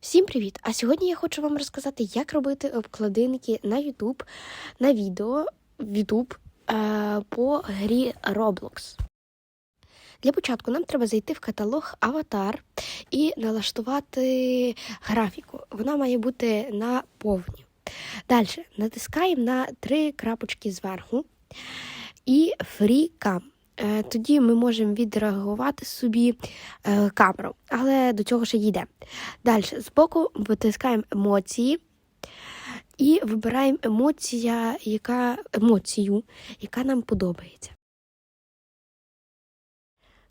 Всім привіт! А сьогодні я хочу вам розказати, як робити обкладинки на YouTube, на відео YouTube е, по грі Roblox. Для початку нам треба зайти в каталог Аватар і налаштувати графіку. Вона має бути на повні. Далі натискаємо на три крапочки зверху і Free Cam. Е, Тоді ми можемо відреагувати собі е, камеру, але до цього ще йде. Далі збоку витискаємо емоції і вибираємо емоція, яка, емоцію, яка нам подобається.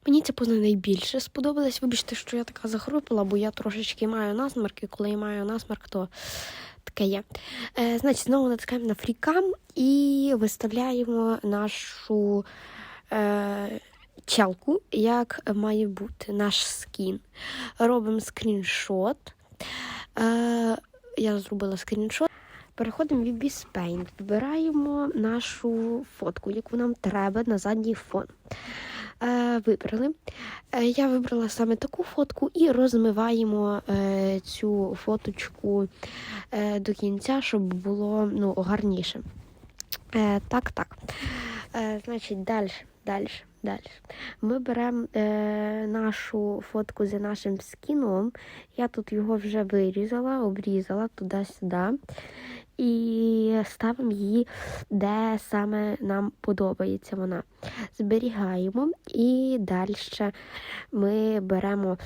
Мені ця поза найбільше сподобалась. Вибачте, що я така захропила, бо я трошечки маю насмарк, і коли я маю насмарк, то таке є. Е, значить, знову натискаємо на фрікам і виставляємо нашу е, челку, як має бути наш скін. Робимо скріншот. Е, я зробила скріншот. Переходимо в VB Paint, вибираємо нашу фотку, яку нам треба на задній фон. Е, вибрали. Е, я вибрала саме таку фотку і розмиваємо е, цю фоточку е, до кінця, щоб було ну, гарніше. Е, так, так. Е, значить, далі, далі, далі. Ми беремо е, нашу фотку за нашим скіном. Я тут його вже вирізала, обрізала туди-сюди. І ставимо її, де саме нам подобається вона. Зберігаємо і далі ми беремо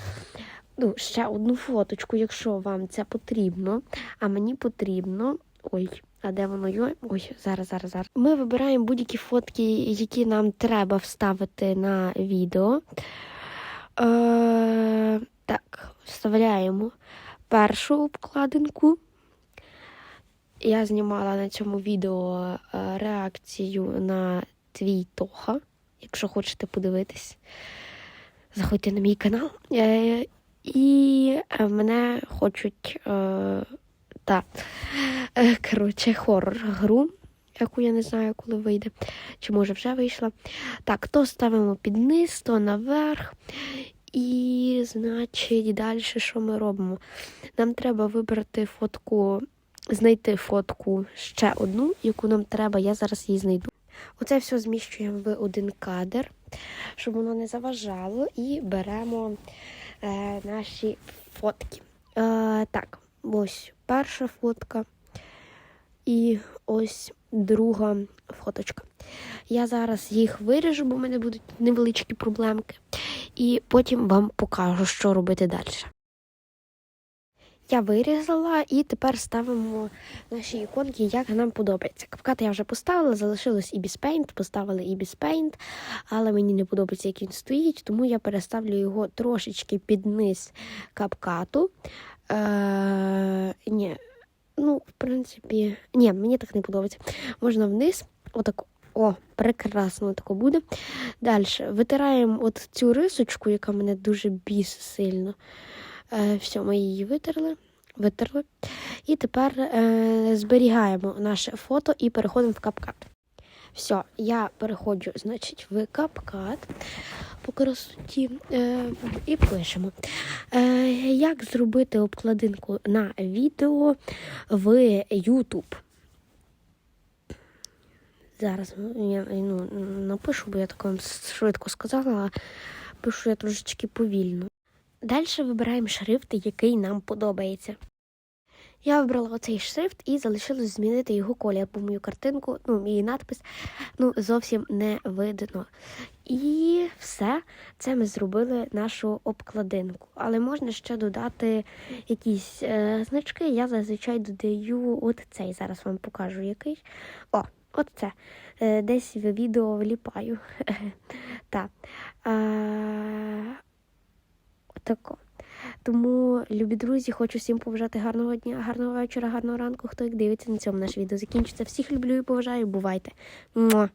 ну, ще одну фоточку, якщо вам це потрібно. А мені потрібно. Ой, а де воно є? Ой, зараз, зараз, зараз. Ми вибираємо будь-які фотки, які нам треба вставити на відео. Е, так, вставляємо першу обкладинку. Я знімала на цьому відео е, реакцію на твій Тоха. Якщо хочете подивитись, заходьте на мій канал. Е, і е, мене хочуть. Е, та, е, коротше, хорор-гру, яку я не знаю, коли вийде, чи може вже вийшла. Так, то ставимо під низ, то наверх. І, значить, далі що ми робимо? Нам треба вибрати фотку, знайти фотку ще одну, яку нам треба. Я зараз її знайду. Оце все зміщуємо в один кадр, щоб воно не заважало, і беремо е, наші фотки. Е, так, ось перша фотка. І ось друга фоточка. Я зараз їх виріжу, бо в мене будуть невеличкі проблемки. І потім вам покажу, що робити далі. Я вирізала і тепер ставимо наші іконки, як нам подобається. Капкат я вже поставила, залишилось Ibis Paint, поставили Ibis Paint, але мені не подобається, як він стоїть, тому я переставлю його трошечки під низ капкату. Е, ну, в принципі, ні, мені так не подобається. Можна вниз, отак. О, прекрасно тако буде. Далі витираємо от цю рисочку, яка мене дуже бісить сильно. Е, все, ми її витерли. витерли. І тепер е, зберігаємо наше фото і переходимо в капкат. Все, я переходжу, значить, в капкат по красоті е, і пишемо. Е, як зробити обкладинку на відео в YouTube? Зараз я ну, напишу, бо я так вам швидко сказала, а пишу я трошечки повільно. Далі вибираємо шрифт, який нам подобається. Я вибрала оцей шрифт і залишилось змінити його колір, бо мою картинку, ну, мій надпис ну, зовсім не видно. І все, це ми зробили нашу обкладинку. Але можна ще додати якісь е, значки. Я зазвичай додаю от цей. Зараз вам покажу який. О, от це. Е, десь в відео вліпаю. Так. Отако. Тому, любі друзі, хочу всім побажати гарного дня, гарного вечора, гарного ранку. Хто як дивиться на цьому наше відео закінчиться. Всіх люблю і поважаю. Бувайте. Муа.